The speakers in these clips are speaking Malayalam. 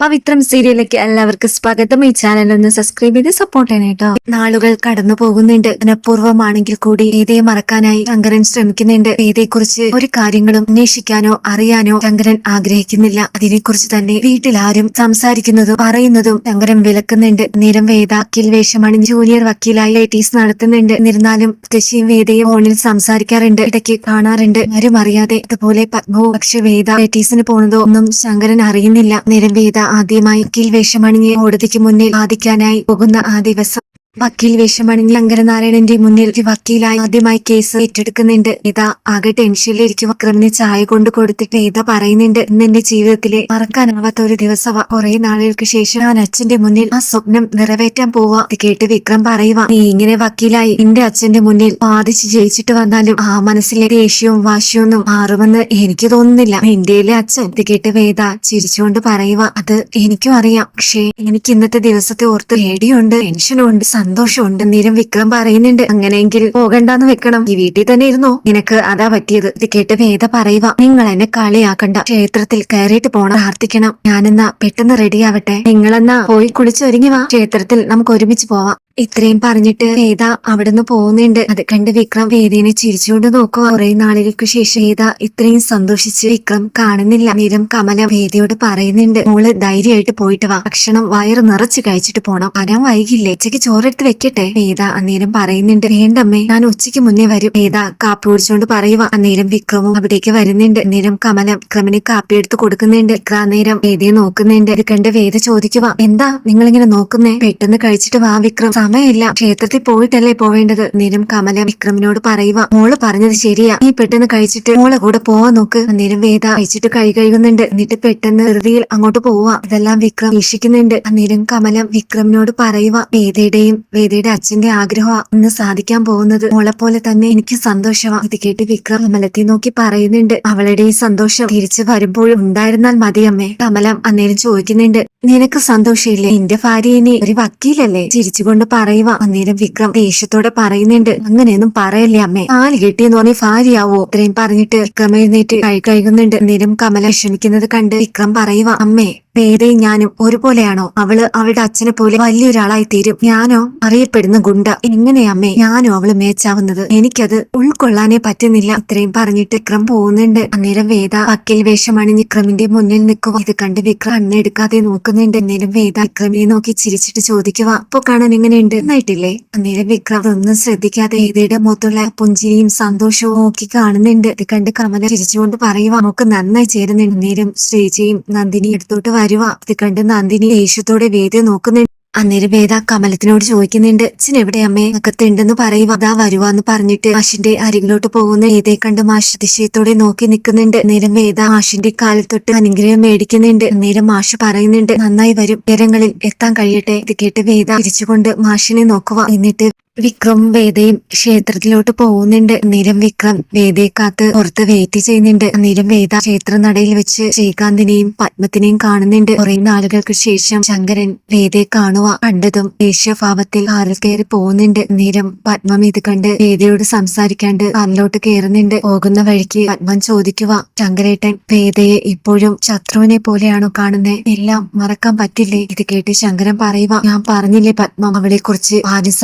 പവിത്രം സീരിയലിലേക്ക് എല്ലാവർക്കും സ്വാഗതം. ഈ ചാനൽ ഒന്ന് സബ്സ്ക്രൈബ് ചെയ്ത് സപ്പോർട്ട് ചെയ്യണേട്ടോ നാളുകൾ കടന്നു പോകുന്നുണ്ട്. മനഃപൂർവമാണെങ്കിൽ കൂടി രീതിയെ മറക്കാനായി ശങ്കരൻ ശ്രമിക്കുന്നുണ്ട്. കുറിച്ച് ഒരു കാര്യങ്ങളും അന്വേഷിക്കാനോ അറിയാനോ ശങ്കരൻ ആഗ്രഹിക്കുന്നില്ല. അതിനെക്കുറിച്ച് തന്നെ വീട്ടിൽ ആരും സംസാരിക്കുന്നതും പറയുന്നതും ശങ്കരൻ വിലക്കുന്നുണ്ട്. നിരം വേദ വക്കീൽ വേഷമാണ് ജൂനിയർ വക്കീലായി ലേറ്റീസ് നടത്തുന്നുണ്ട്. എന്നിരുന്നാലും ശശിയും വേദയെ ഫോണിൽ സംസാരിക്കാറുണ്ട്. ഇടയ്ക്ക് കാണാറുണ്ട്. ആരും അറിയാതെ അതുപോലെ പത്മവും പക്ഷെ വേദ ലേറ്റീസിന് പോണതോ ഒന്നും ശങ്കരൻ അറിയുന്നില്ല. നിരം വേദ ആദ്യമായി കീൽവേഷമണിഞ്ഞ് വേഷമണിഞ്ഞ് കോടതിക്ക് മുന്നിൽ വാദിക്കാനായി പോകുന്ന ആ ദിവസം. വക്കീൽ വേഷമാണെങ്കിൽ അങ്കരനാരായണന്റെ മുന്നിൽ വക്കീലായി ആദ്യമായി കേസ് ഏറ്റെടുക്കുന്നുണ്ട്. ഇതാ ആകെ ടെൻഷനിലിരിക്കും അക്രമിന് ചായ കൊണ്ട് കൊടുത്തിട്ട് ഇതാ പറയുന്നുണ്ട്. എന്റെ ജീവിതത്തിലെ മറക്കാനാവാത്ത ഒരു ദിവസം കുറെ നാളുകൾക്ക് ശേഷം ഞാൻ അച്ഛന്റെ മുന്നിൽ ആ സ്വപ്നം നിറവേറ്റാൻ പോവാ. ഇത് കേട്ട് വിക്രം പറയുക നീ ഇങ്ങനെ വക്കീലായി എന്റെ അച്ഛന്റെ മുന്നിൽ വാദിച്ച് ജയിച്ചിട്ട് വന്നാലും ആ മനസ്സിലെ ദേഷ്യവും വാശിയൊന്നും മാറുമെന്ന് എനിക്ക് തോന്നുന്നില്ല. ഇന്ത്യയിലെ അച്ഛൻ ഇത് കേട്ട് വേദ ചിരിച്ചുകൊണ്ട് പറയുക അത് എനിക്കും അറിയാം. പക്ഷേ എനിക്ക് ഇന്നത്തെ ദിവസത്തെ ഓർത്ത് പേടിയുണ്ട് ടെൻഷനും ഉണ്ട് സന്തോഷമുണ്ട്. നീരം വിക്രം പറയുന്നുണ്ട്. അങ്ങനെയെങ്കിൽ പോകണ്ടെന്ന് വെക്കണം. ഈ വീട്ടിൽ തന്നെ ഇരുന്നോ? നിനക്ക് അതാ പറ്റിയത്. ഇത് കേട്ട് വേദ പറയുക നിങ്ങൾ എന്നെ കളിയാക്കണ്ട. ക്ഷേത്രത്തിൽ കയറിയിട്ട് പോണ. പ്രാർത്ഥിക്കണം. ഞാനെന്നാ പെട്ടെന്ന് റെഡിയാവട്ടെ നിങ്ങളെന്നാ പോയി കുളിച്ചൊരുങ്ങി വാ. ക്ഷേത്രത്തിൽ നമുക്ക് ഒരുമിച്ച് പോവാം. ഇത്രയും പറഞ്ഞിട്ട് വേദ അവിടുന്ന് പോകുന്നുണ്ട്? അത് കണ്ട് വിക്രം വേദിയെ ചിരിച്ചുകൊണ്ട് നോക്കുക. കുറെ നാളുകൾക്ക് ശേഷം വേദ ഇത്രയും സന്തോഷിച്ച് വിക്രം കാണുന്നില്ല. നിരം കമല വേദിയോട് പറയുന്നുണ്ട് മോൾ ധൈര്യമായിട്ട് പോയിട്ട് വാ. ഭക്ഷണം വയറ് നിറച്ച് കഴിച്ചിട്ട് പോണം. വരാൻ വൈകില്ലേ. ഉച്ചയ്ക്ക് ചോറെടുത്ത് വെക്കട്ടെ? വേദ അന്നേരം പറയുന്നുണ്ട് വേണ്ടമ്മേ ഞാൻ ഉച്ചയ്ക്ക് മുന്നേ വരും. വേദ കാപ്പി കുടിച്ചുകൊണ്ട് പറയുക അന്നേരം വിക്രമും അവിടേക്ക് വരുന്നുണ്ട്. അന്നേരം കമല വിക്രമിന് കാപ്പി എടുത്ത് കൊടുക്കുന്നുണ്ട്. വിക്രം അന്നേരം വേദിയെ നോക്കുന്നുണ്ട്. ഇത് കണ്ട് വേദ ചോദിക്കുക എന്താ നിങ്ങളിങ്ങനെ നോക്കുന്നേ? പെട്ടെന്ന് കഴിച്ചിട്ട് വാ വിക്രം. സമയമില്ല. ക്ഷേത്രത്തിൽ പോയിട്ടല്ലേ പോവേണ്ടത്? നേരം കമല വിക്രമിനോട് പറയുക മോൾ പറഞ്ഞത് ശരിയാ. നീ പെട്ടെന്ന് കഴിച്ചിട്ട് മോളെ കൂടെ പോവാൻ നോക്ക്. അന്നേരം വേദ കഴിച്ചിട്ട് കൈ കഴുകുന്നുണ്ട്. എന്നിട്ട് പെട്ടെന്ന് ധൃതിയിൽ അങ്ങോട്ട് പോവാ. ഇതെല്ലാം വിക്രം വീക്ഷിക്കുന്നുണ്ട്. അന്നേരം കമല വിക്രമിനോട് പറയുക വേദയുടെയും വേദയുടെ അച്ഛന്റെ ആഗ്രഹമാ ഇന്ന് സാധിക്കാൻ പോകുന്നത്. മോളെ പോലെ തന്നെ എനിക്ക് സന്തോഷമാ. ഇത് കേട്ട് വിക്രം കമലത്തെ നോക്കി പറയുന്നുണ്ട്. അവളുടെ ഈ സന്തോഷം തിരിച്ചു വരുമ്പോഴും ഉണ്ടായിരുന്നാൽ മതി അമ്മേ കമലം അന്നേരം ചോദിക്കുന്നുണ്ട് നിനക്ക് സന്തോഷമില്ലേ? എന്റെ ഭാര്യ ഇനി ഒരു വക്കീലല്ലേ? ചിരിച്ചുകൊണ്ട് പറയുക അന്നേരം വിക്രം ദേഷ്യത്തോടെ പറയുന്നുണ്ട്. അങ്ങനെയൊന്നും പറയല്ലേ അമ്മേ. ആൽ കിട്ടിയെന്ന് പറഞ്ഞ ഭാര്യയാവോ? ഇത്രയും പറഞ്ഞിട്ട് വിക്രം എഴുന്നേറ്റ് കൈ കഴുകുന്നുണ്ട്. അന്നേരം കമല ക്ഷമിക്കുന്നത് കണ്ട് വിക്രം പറയുക അമ്മേ വേദയും ഞാനും ഒരുപോലെയാണോ? അവൾ അവളുടെ അച്ഛനെ പോലെ വലിയൊരാളായി തീരും. ഞാനോ? അറിയപ്പെടുന്ന ഗുണ്ട. എങ്ങനെയാ അമ്മേ ഞാനോ അവൾ മേച്ചാവുന്നത്? എനിക്കത് ഉൾക്കൊള്ളാനേ പറ്റുന്നില്ല. ഇത്രയും പറഞ്ഞിട്ട് വിക്രം പോകുന്നുണ്ട്. അന്നേരം വേദ വക്കീൽ വേഷമാണ് വിക്രമിന്റെ മുന്നിൽ നിൽക്കുക. ഇത് കണ്ട് വിക്രം അന്നെടുക്കാതെ നോക്കുന്നുണ്ട്. അന്നേരം വേദ വിക്രമിനെ നോക്കി ചിരിച്ചിട്ട് ചോദിക്കുക അപ്പൊ കാണാൻ എങ്ങനെയുണ്ട്? നന്നായിട്ടില്ലേ? അന്നേരം വിക്രം ഒന്നും ശ്രദ്ധിക്കാതെ വേദയുടെ മുഖത്തുള്ള പുഞ്ചിരിയും സന്തോഷവും നോക്കി കാണുന്നുണ്ട്. ഇത് കണ്ട് കമല ചിരിച്ചുകൊണ്ട് പറയുക നമുക്ക് നന്നായി ചേരുന്നുണ്ട്. അന്നേരം ശ്രീജയും നന്ദിനി എടുത്തോട്ട് വരുക ഇത് കണ്ട് നന്ദിനി ദേഷ്യത്തോടെ വേദി നോക്കുന്നുണ്ട്. അന്നേരം വേദ കമലത്തിനോട് ചോദിക്കുന്നുണ്ട് എവിടെ അമ്മേ അകത്തുണ്ടെന്ന് പറയും അതാ വരുവാന്ന് പറഞ്ഞിട്ട് മാഷിന്റെ അരികിലോട്ട് പോകുന്ന വേദയെ കണ്ട് മാഷ് അതിശയത്തോടെ നോക്കി നിൽക്കുന്നുണ്ട്. നേരം വേദ മാഷിന്റെ കാലിൽ തൊട്ട് അനുഗ്രഹം മേടിക്കുന്നുണ്ട്. നേരം മാഷ് പറയുന്നുണ്ട് നന്നായി വരും ഉയരങ്ങളിൽ എത്താൻ കഴിയട്ടെ. ഇത് കേട്ട് വേദ തിരിച്ചുകൊണ്ട് മാഷിനെ നോക്കുക എന്നിട്ട് വിക്രം വേദയും ക്ഷേത്രത്തിലോട്ട് പോകുന്നുണ്ട്. നിരം വിക്രം വേദയെ കാത്ത് പുറത്ത് വെയിറ്റ് ചെയ്യുന്നുണ്ട്. നിരം വേദ ക്ഷേത്ര നടയിൽ വെച്ച് ശ്രീകാന്തിനെയും പത്മത്തിനെയും കാണുന്നുണ്ട്. കുറെ നാളുകൾക്ക് ശേഷം ശങ്കരൻ വേദയെ കാണുക കണ്ടതും ദേഷ്യഭാവത്തിൽ കാറിൽ കയറി പോകുന്നുണ്ട്. നിരം പത്മം ഇത് കണ്ട് വേദയോട് സംസാരിക്കാണ്ട് കാറിലോട്ട് കയറുന്നുണ്ട്. പോകുന്ന വഴിക്ക് പത്മം ചോദിക്കുക ശങ്കരേട്ടൻ വേദയെ ഇപ്പോഴും ശത്രുവിനെ പോലെയാണോ കാണുന്നത് എല്ലാം മറക്കാൻ പറ്റില്ലേ? ഇത് കേട്ട് ശങ്കരൻ പറയുക ഞാൻ പറഞ്ഞില്ലേ പത്മം അവളെ കുറിച്ച് ആരും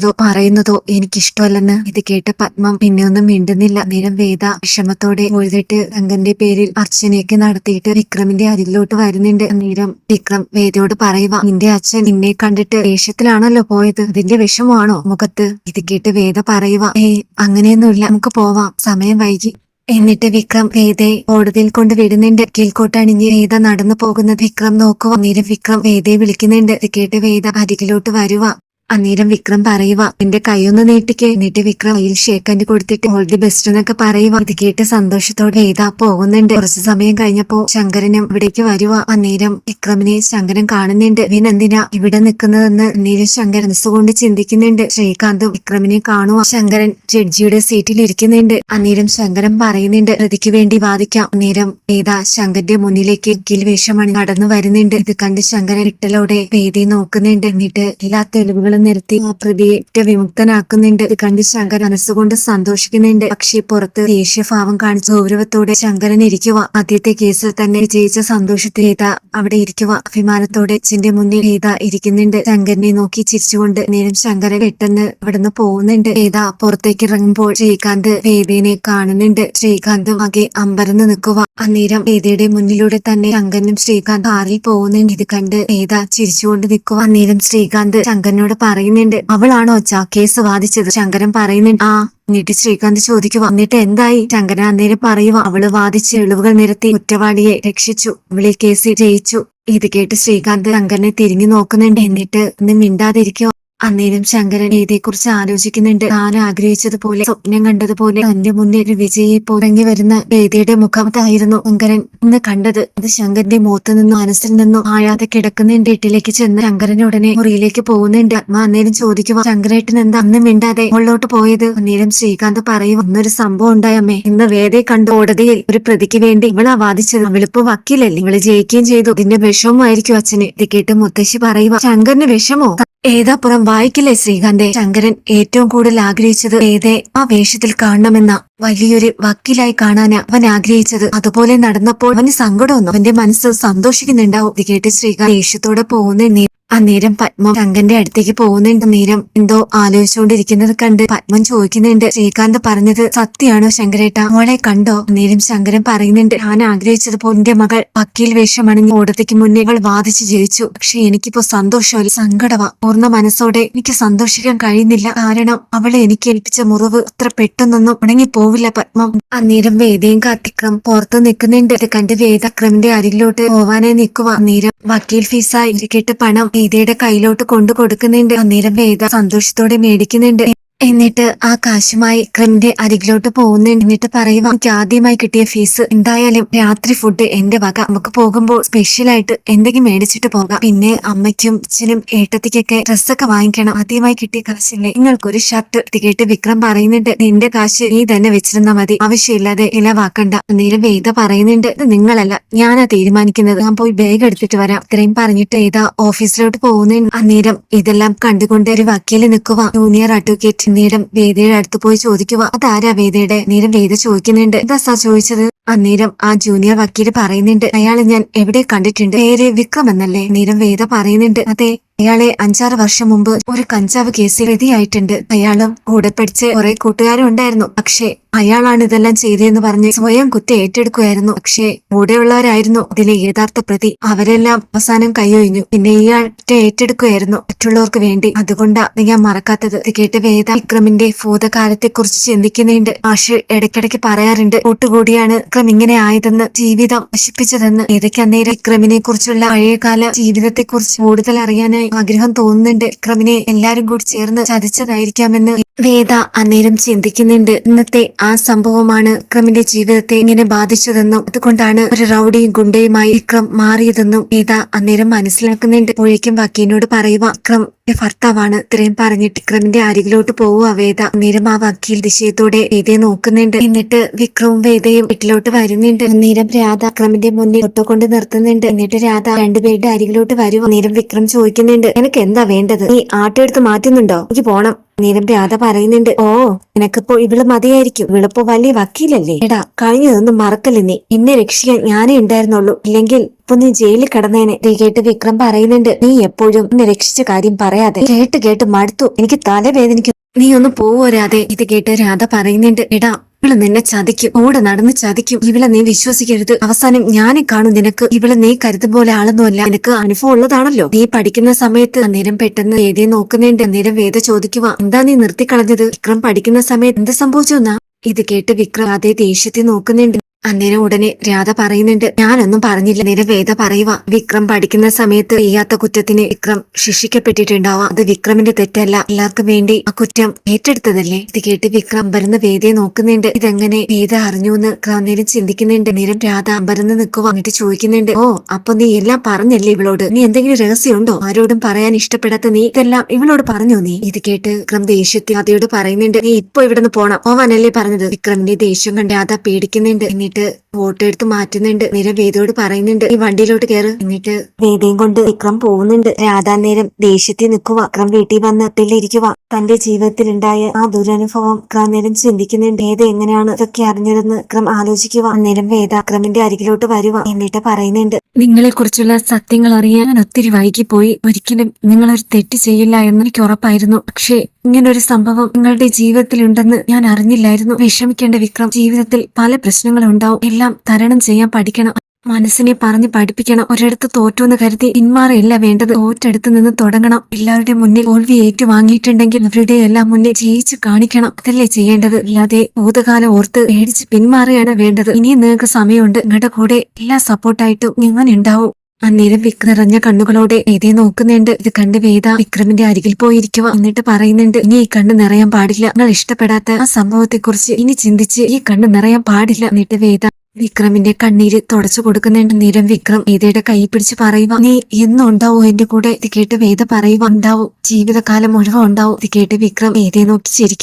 സംസാരിക്കുന്നതോ പറയുന്നതോ എനിക്കിഷ്ടമല്ലെന്ന് ഇത് കേട്ട പത്മം പിന്നെ ഒന്നും മിണ്ടുന്നില്ല. നേരം വേദ വിഷമത്തോടെ മുഴുതിട്ട് ശങ്കരന്റെ പേരിൽ അർച്ചനയൊക്കെ നടത്തിയിട്ട് വിക്രമിന്റെ അരികിലോട്ട് വരുന്നുണ്ട്. നേരം വിക്രം വേദയോട് പറയുക നിന്റെ അച്ഛൻ നിന്നെ കണ്ടിട്ട് ദേഷ്യത്തിലാണല്ലോ പോയത്? അതിന്റെ വിഷമമാണോ മുഖത്ത്? ഇത് കേട്ട് വേദ പറയുക ഏയ് അങ്ങനെയൊന്നുമില്ല. നമുക്ക് പോവാം. സമയം വൈകി. എന്നിട്ട് വിക്രം വേദയെ കോടതിയിൽ കൊണ്ട് വിടുന്നുണ്ട്. കീഴ്ക്കോട്ടണിഞ്ഞ് വേദ നടന്നു പോകുന്നത് വിക്രം നോക്കുക നേരം വിക്രം വേദയെ വിളിക്കുന്നുണ്ട്. കേട്ട് വേദ അരികിലോട്ട് വരുക അന്നേരം വിക്രം പറയുക എന്റെ കൈയൊന്ന് നീട്ടിക്ക്. എന്നിട്ട് വിക്രം കയ്യിൽ ഷേക്കൻഡ് കൊടുത്തിട്ട് ഓൾ ദി ബെസ്റ്റ് എന്നൊക്കെ പറയുക ഇത് കേട്ട് സന്തോഷത്തോടെ ഏതാ പോകുന്നുണ്ട്. കുറച്ച് സമയം കഴിഞ്ഞപ്പോ ശങ്കരനും ഇവിടേക്ക് വരുക അന്നേരം വിക്രമിനെ ശങ്കരൻ കാണുന്നുണ്ട്. ഇവൻ എന്തിനാ ഇവിടെ നിൽക്കുന്നതെന്ന്? അന്നേരം ശങ്കരൻ മനസ്സുകൊണ്ട് ചിന്തിക്കുന്നുണ്ട്. ശ്രീകാന്ത് വിക്രമിനെ കാണുക ശങ്കരൻ ജഡ്ജിയുടെ സീറ്റിൽ ഇരിക്കുന്നുണ്ട്. അന്നേരം ശങ്കരൻ പറയുന്നുണ്ട് പ്രതിക്ക് വേണ്ടി വാദിക്കാം. അന്നേരം വേദ ശങ്കരന്റെ മുന്നിലേക്ക് കിൽ വേഷമണി നടന്നു വരുന്നുണ്ട്. ഇത് കണ്ട് ശങ്കരൻ ഇട്ടലോടെ വേദി നോക്കുന്നുണ്ട്. എന്നിട്ട് എല്ലാ തെളിവുകളും നിരത്തി പ്രതിയെ വിമുക്തനാക്കുന്നുണ്ട്. കണ്ട് ശങ്കർ മനസ്സുകൊണ്ട് സന്തോഷിക്കുന്നുണ്ട്. പക്ഷേ പുറത്ത് ദേഷ്യഭാവം കാണിച്ച് ഗൗരവത്തോടെ ശങ്കരൻ ഇരിക്കുക. ആദ്യത്തെ കേസിൽ തന്നെ വിജയിച്ച സന്തോഷത്തിൽ ഗീത അവിടെ ഇരിക്കുക. അഭിമാനത്തോടെ ചിന്റെ മുന്നിൽ ഗീത ഇരിക്കുന്നുണ്ട്. ശങ്കരനെ നോക്കി ചിരിച്ചുകൊണ്ട് നേരം ശങ്കരൻ പെട്ടെന്ന് അവിടുന്ന് പോകുന്നുണ്ട്. ഗീത പുറത്തേക്ക് ഇറങ്ങുമ്പോൾ ശ്രീകാന്ത് വേദിനെ കാണുന്നുണ്ട്. ശ്രീകാന്ത് ആകെ അമ്പരന്ന് നിൽക്കുക. അന്നേരം വേദിയുടെ മുന്നിലൂടെ തന്നെ ശങ്കരനും ശ്രീകാന്ത് കാറിൽ പോകുന്നുണ്ട്. ഇത് കണ്ട് വേദ ചിരിച്ചുകൊണ്ട് നിൽക്കുക. അന്നേരം ശ്രീകാന്ത് ശങ്കരനോട് പറയുന്നുണ്ട്. അവളാണോ അച്ഛ കേസ് വാദിച്ചത്? ശങ്കരൻ പറയുന്നുണ്ട് ആ എന്നിട്ട് ശ്രീകാന്ത് ചോദിക്കുക. എന്നിട്ട് എന്തായി? ശങ്കരൻ അന്നേരം പറയുക അവൾ വാദിച്ച് ഇളവുകൾ നിരത്തി കുറ്റവാളിയെ രക്ഷിച്ചു. അവളെ കേസ് ജയിച്ചു. ഇത് കേട്ട് ശ്രീകാന്ത് ശങ്കരനെ തിരിഞ്ഞു നോക്കുന്നുണ്ട്. എന്നിട്ട് ഒന്ന് മിണ്ടാതിരിക്കുക. അന്നേരം ശങ്കരൻ ഇതേക്കുറിച്ച് ആലോചിക്കുന്നുണ്ട്. താൻ ആഗ്രഹിച്ചതുപോലെ സ്വപ്നം കണ്ടതുപോലെ തന്റെ മുന്നിൽ ഒരു വിജയെ പുറങ്ങി വരുന്ന വേദിയുടെ മുഖത്തായിരുന്നു ശങ്കരൻ ഇന്ന് കണ്ടത്. അത് ശങ്കരന്റെ മുഖത്ത് നിന്നും മനസ്സിൽ നിന്നും ആഴാതെ കിടക്കുന്ന ഇട്ടിലേക്ക് ചെന്ന് ശങ്കരൻ ഉടനെ മുറിയിലേക്ക് പോകുന്നുണ്ട്. അമ്മ അന്നേരം ചോദിക്കുക ശങ്കരേട്ടൻ എന്താ അന്ന് മിണ്ടാതെ ഉള്ളോട്ട് പോയത്? അന്നേരം ശ്രീകാന്ത് പറയും അന്നൊരു സംഭവം ഉണ്ടായമ്മേ ഇന്ന് വേദയെ കണ്ടു കോടതിയിൽ ഒരു പ്രതിക്ക് വേണ്ടി ഇവളാ വാദിച്ചത്. അവളിപ്പോ വക്കീലല്ലേ. ഇവൾ ജയിക്കുകയും ചെയ്തു. ഇതിന്റെ വിഷമമായിരിക്കും അച്ഛന്. ഇത് കേട്ട് മുത്തശ്ശി പറയുക ശങ്കരന് വിഷമോ? ഏതാപ്പുറം വായിക്കില്ലേ ശ്രീകാന്തെ? ശങ്കരൻ ഏറ്റവും കൂടുതൽ ആഗ്രഹിച്ചത് ഏതേ? ആ വേഷത്തിൽ കാണണമെന്ന വലിയൊരു വക്കീലായി കാണാൻ അവൻ ആഗ്രഹിച്ചത്. അതുപോലെ നടന്നപ്പോൾ അവന് സങ്കടമൊന്നും അവന്റെ മനസ്സ് സന്തോഷിക്കുന്നുണ്ടാവും. ഇത് കേട്ട് ശ്രീകാന്ത് ദേഷ്യത്തോടെ പോകുന്ന അന്നേരം പത്മം ശങ്കന്റെ അടുത്തേക്ക് പോകുന്നുണ്ട്. നേരം എന്തോ ആലോചിച്ചുകൊണ്ടിരിക്കുന്നത് കണ്ട് പത്മം ചോദിക്കുന്നുണ്ട്. ശ്രീകാന്ത് പറഞ്ഞത് സത്യാണോ ശങ്കരേട്ട? മോളെ കണ്ടോ? അന്നേരം ശങ്കരൻ പറയുന്നുണ്ട് ഞാൻ ആഗ്രഹിച്ചതുപോലെ എന്റെ മകൾ വക്കീൽ വേഷമണിഞ്ഞ് കോടതിക്ക് മുന്നേ അവൾ വാദിച്ച് ജയിച്ചു. പക്ഷെ എനിക്കിപ്പോ സന്തോഷമല്ല സങ്കടവാ പൂർണ മനസ്സോടെ എനിക്ക് സന്തോഷിക്കാൻ കഴിയുന്നില്ല. കാരണം അവളെ എനിക്ക് ഏൽപ്പിച്ച മുറിവ് അത്ര പെട്ടെന്നൊന്നും ഉണങ്ങി പോവില്ല പത്മം. അന്നേരം വേദയും കാത്തിക്രം പുറത്ത് നിൽക്കുന്നുണ്ട്. ഇത് കണ്ട് വേദക്രമിന്റെ അരികിലോട്ട് പോവാനായി നിൽക്കുക അന്നേരം വക്കീൽ ഫീസായി. ഇരിക്കട്ട് പണം. വേദയുടെ കയ്യിലോട്ട് കൊണ്ടു കൊടുക്കുന്നുണ്ട് അന്നേരം വേദ സന്തോഷത്തോടെ മേടിക്കുന്നുണ്ട്. എന്നിട്ട് ആ കാശുമായി ക്രിമിന്റെ അരികിലോട്ട് പോകുന്നുണ്ട്. എന്നിട്ട് പറയുക എനിക്ക് ആദ്യമായി കിട്ടിയ ഫീസ് എന്തായാലും രാത്രി ഫുഡ് എന്റെ വക. നമുക്ക് പോകുമ്പോൾ സ്പെഷ്യലായിട്ട് എന്തെങ്കിലും മേടിച്ചിട്ട് പോകാം. പിന്നെ അമ്മയ്ക്കും അച്ഛനും ഏട്ടത്തിക്കൊക്കെ ഡ്രസ്സൊക്കെ വാങ്ങിക്കണം. ആദ്യമായി കിട്ടിയ കാശില്ലേ? നിങ്ങൾക്കൊരു ഷർട്ട് ഇത് കേട്ട് വിക്രം പറയുന്നുണ്ട് നിന്റെ കാശ് നീ തന്നെ വെച്ചിരുന്നാ മതി. ആവശ്യമില്ലാതെ ഇലവാക്കണ്ട അന്നേരം വേദ പറയുന്നുണ്ട് ഇത് നിങ്ങളല്ല. ഞാനാ തീരുമാനിക്കുന്നത്. ഞാൻ പോയി ബാഗ് എടുത്തിട്ട് വരാം. ഇത്രയും പറഞ്ഞിട്ട് ഏതാ ഓഫീസിലോട്ട് പോകുന്നുണ്ട്. അന്നേരം ഇതെല്ലാം കണ്ടുകൊണ്ട് ഒരു വക്കീൽ നിൽക്കുക ജൂനിയർ അഡ്വക്കേറ്റ് നേരം വേദയുടെ അടുത്ത് പോയി ചോദിക്കുക. അതാരാ വേദയുടെ? നീരം വേദ ചോദിക്കുന്നുണ്ട്. എന്താ സാർ ചോദിച്ചത്? അന്നേരം ആ ജൂനിയർ വക്കീൽ പറയുന്നുണ്ട് അയാളെ ഞാൻ എവിടെ കണ്ടിട്ടുണ്ട്? പേര് വിക്രം എന്നല്ലേ? നേരം വേദ പറയുന്നുണ്ട് അതെ അയാളെ അഞ്ചാറ് വർഷം മുമ്പ് ഒരു കഞ്ചാവ് കേസിൽ പ്രതിയായിട്ടുണ്ട് അയാളും കൂടെ പഠിച്ച് കുറെ കൂട്ടുകാരും ഉണ്ടായിരുന്നു. പക്ഷേ അയാളാണ് ഇതെല്ലാം ചെയ്തതെന്ന് പറഞ്ഞ് സ്വയം കുറ്റം ഏറ്റെടുക്കുകയായിരുന്നു പക്ഷേ കൂടെയുള്ളവരായിരുന്നു. ഇതിലെ യഥാർത്ഥ പ്രതി അവരെല്ലാം അവസാനം കൈയൊഴിഞ്ഞു. പിന്നെ ഇയാൾ ഏറ്റെടുക്കുകയായിരുന്നു മറ്റുള്ളവർക്ക് വേണ്ടി. അതുകൊണ്ടാണ് ഞാൻ മറക്കാത്തത്. കേട്ട് വേദ വിക്രമിന്റെ ഭൂതകാലത്തെ കുറിച്ച് ചിന്തിക്കുന്നുണ്ട്. ആഷ് ഇടയ്ക്കിടയ്ക്ക് പറയാറുണ്ട് കൂട്ടുകൂടിയാണ് വിക്രം ഇങ്ങനെ ആയതെന്ന് ജീവിതം നശിപ്പിച്ചതെന്ന് ഏതൊക്കെ അന്നേരം വിക്രമിനെ കുറിച്ചുള്ള പഴയകാല ജീവിതത്തെ കുറിച്ച് കൂടുതൽ അറിയാനായി ആഗ്രഹം തോന്നുന്നുണ്ട്. വിക്രമിനെ എല്ലാരും കൂടി ചേർന്ന് ചതിച്ചതായിരിക്കാമെന്ന് വേദ അന്നേരം ചിന്തിക്കുന്നുണ്ട്. ഇന്നത്തെ ആ സംഭവമാണ് വിക്രമിന്റെ ജീവിതത്തെ ഇങ്ങനെ ബാധിച്ചതെന്നും അതുകൊണ്ടാണ് ഒരു റൌഡിയും ഗുണ്ടയുമായി വിക്രം മാറിയതെന്നും വേദ അന്നേരം മനസ്സിലാക്കുന്നുണ്ട്. അപ്പോഴേക്കും വക്കീലിനോട് പറയുക വിക്രം ഭർത്താവാണ് ഇത്രയും പറഞ്ഞിട്ട് വിക്രമിന്റെ അരികിലോട്ട് പോവുക വേദ. അന്നേരം ആ വക്കീൽ ദിശയത്തോടെ വേദയെ നോക്കുന്നുണ്ട്. എന്നിട്ട് വിക്രവും വേദയും വീട്ടിലോട്ട് വരുന്നുണ്ട്. അന്നേരം രാധ വിക്രമിന്റെ മുന്നിൽ ഒട്ടോ കൊണ്ട് നിർത്തുന്നുണ്ട്. എന്നിട്ട് രാധ രണ്ടുപേരുടെ അരികിലോട്ട് വരുമോ അന്നേരം വിക്രം ചോദിക്കുന്നുണ്ട് എനിക്ക് എന്താ വേണ്ടത്? നീ ആട്ടോ എടുത്ത് മാറ്റുന്നുണ്ടോ? എനിക്ക് പോണം. നേരം രാധ പറയുന്നുണ്ട് ഓ നിനക്കിപ്പോ ഇവൾ മതിയായിരിക്കും. ഇവളിപ്പോ വലിയ വക്കീലല്ലേ? എടാ കഴിഞ്ഞതൊന്നും മറക്കല്ലേ നീ? എന്നെ രക്ഷിക്കാൻ ഞാനേ ഉണ്ടായിരുന്നുള്ളൂ. ഇല്ലെങ്കിൽ ഇപ്പൊ നീ ജയിലിൽ കിടന്നേനെ. ഇത് കേട്ട് വിക്രം പറയുന്നുണ്ട് നീ എപ്പോഴും എന്നെ രക്ഷിച്ച കാര്യം പറയാതെ. കേട്ട് കേട്ട് മടുത്തു. എനിക്ക് തലവേദനിക്കും. നീ ഒന്ന് പോവരാതെ ഇത് കേട്ട് രാധ പറയുന്നുണ്ട് എടാ ഇവൾ നിന്നെ ചതിക്കും. കൂടെ നടന്ന് ചതിക്കും. ഇവളെ നീ വിശ്വസിക്കരുത്. അവസാനം ഞാനെ കാണും നിനക്ക്. ഇവളെ നീ കരുതും പോലെ ആളൊന്നുമല്ല. നിനക്ക് അനുഭവം ഉള്ളതാണല്ലോ. നീ പഠിക്കുന്ന സമയത്ത് അന്നേരം പെട്ടെന്ന് വേദയെ നോക്കുന്നുണ്ട് അന്നേരം വേദ ചോദിക്കുക എന്താ നീ നിർത്തിക്കളഞ്ഞത്? വിക്രം പഠിക്കുന്ന സമയത്ത് എന്ത് സംഭവിച്ചു എന്നാ? ഇത് കേട്ട് വിക്രം അതേ ദേഷ്യത്തിൽ നോക്കുന്നുണ്ട്. അന്നേരം ഉടനെ രാധ പറയുന്നുണ്ട് ഞാനൊന്നും പറഞ്ഞില്ല. നേരെ വേദ പറയുക വിക്രം പഠിക്കുന്ന സമയത്ത് ചെയ്യാത്ത കുറ്റത്തിന് വിക്രം ശിക്ഷിക്കപ്പെട്ടിട്ടുണ്ടാവാം. അത് വിക്രമിന്റെ തെറ്റല്ല. എല്ലാവർക്കും വേണ്ടി ആ കുറ്റം ഏറ്റെടുത്തതല്ലേ? ഇത് കേട്ട് വിക്രം അമ്പരന്ന് വേദയെ നോക്കുന്നുണ്ട്. ഇതെങ്ങനെ വേദ അറിഞ്ഞു എന്ന് നേരം ചിന്തിക്കുന്നുണ്ട്. നേരം രാധ അമ്പരന്ന് നിൽക്കുക എന്നിട്ട് ചോദിക്കുന്നുണ്ട് ഓ അപ്പൊ നീ എല്ലാം പറഞ്ഞല്ലേ ഇവളോട്? നീ എന്തെങ്കിലും രഹസ്യമുണ്ടോ? ആരോടും പറയാൻ ഇഷ്ടപ്പെടാത്ത നീ ഇതെല്ലാം ഇവളോട് പറഞ്ഞോ നീ? ഇത് കേട്ട് വിക്രം ദേഷ്യത്തിൽ രാധയോട് പറയുന്നുണ്ട് നീ ഇപ്പൊ ഇവിടുന്ന് പോണം. പോവാനല്ലേ പറഞ്ഞത്? വിക്രമിന്റെ ദേഷ്യം കണ്ട് രാധ പേടിക്കുന്നുണ്ട്. பண்ணிட்டு എടുത്ത് മാറ്റുന്നുണ്ട്. നേരം വേദയോട് പറയുന്നുണ്ട് ഈ വണ്ടിയിലോട്ട് കയറ് എന്നിട്ട് വേദയും കൊണ്ട് വിക്രം പോകുന്നുണ്ട്. രാധാ നേരം ദേഷ്യത്തിൽ നിൽക്കുക വിക്രം വീട്ടിൽ വന്ന് അപ്പിലിരിക്കുക തന്റെ ജീവിതത്തിൽ ഉണ്ടായ ആ ദുരനുഭവം വിക്രം നേരം ചിന്തിക്കുന്നുണ്ട്. വേദ എങ്ങനെയാണ് ഇതൊക്കെ അറിഞ്ഞതെന്ന് വിക്രം ആലോചിക്കുക അന്നേരം വേദ അക്രമിന്റെ അരികിലോട്ട് വരുക എന്നിട്ട് പറയുന്നുണ്ട് നിങ്ങളെ കുറിച്ചുള്ള സത്യങ്ങൾ അറിയാൻ ഒത്തിരി വൈകിപ്പോയി. ഒരിക്കലും നിങ്ങളൊരു തെറ്റ് ചെയ്യില്ല എന്ന് എനിക്ക് ഉറപ്പായിരുന്നു. പക്ഷേ ഇങ്ങനൊരു സംഭവം നിങ്ങളുടെ ജീവിതത്തിൽ ഉണ്ടെന്ന് ഞാൻ അറിഞ്ഞില്ലായിരുന്നു. വിഷമിക്കേണ്ട വിക്രം ജീവിതത്തിൽ പല പ്രശ്നങ്ങളും ഉണ്ടാവും എല്ലാം തരണം ചെയ്യാൻ പഠിക്കണം. മനസ്സിനെ പറഞ്ഞ് പഠിപ്പിക്കണം. ഒരിടത്ത് തോറ്റു എന്ന് കരുതി പിന്മാറില്ല വേണ്ടത്. തോറ്റെടുത്ത് നിന്ന് തുടങ്ങണം. എല്ലാവരുടെ മുന്നിൽ തോൽവി ഏറ്റുവാങ്ങിയിട്ടുണ്ടെങ്കിൽ അവരുടെ എല്ലാം മുന്നിൽ ജയിച്ചു കാണിക്കണം. അതല്ലേ ചെയ്യേണ്ടത്? അല്ലാതെ ഭൂതകാലം ഓർത്ത് പേടിച്ച് പിന്മാറുകയാണ് വേണ്ടത്. ഇനിയും നിങ്ങൾക്ക് സമയമുണ്ട്. നിങ്ങളുടെ കൂടെ എല്ലാ സപ്പോർട്ടായിട്ടും ഞാൻ ഉണ്ടാവും അന്നേരം നിറഞ്ഞ കണ്ണുകളോടെ വേദയെ നോക്കുന്നുണ്ട്. ഇത് കണ്ട് വേദ വിക്രമിന്റെ അരികിൽ പോയിരിക്കുക. എന്നിട്ട് പറയുന്നുണ്ട് ഇനി ഈ കണ്ണ് നിറയാൻ പാടില്ല. നിങ്ങൾ ഇഷ്ടപ്പെടാത്ത ആ സംഭവത്തെക്കുറിച്ച് ഇനി ചിന്തിച്ച് ഈ കണ്ണ് നിറയാൻ പാടില്ല. എന്നിട്ട് വേദ വിക്രമിന്റെ കണ്ണീര് തുടച്ചു കൊടുക്കുന്നുണ്ട്. നേരം വിക്രം വേദയുടെ കൈ പിടിച്ച് പറയുക നീ എന്നും ഉണ്ടാവോ? എന്റെ കൂടെ? ഇത് കേട്ട് വേദ പറയുക ഉണ്ടാവും. ജീവിതകാലം മുഴുവൻ ഉണ്ടാവും. ഇത് കേട്ട് വിക്രം വേദയെ നോക്കി ചിരിക്കും.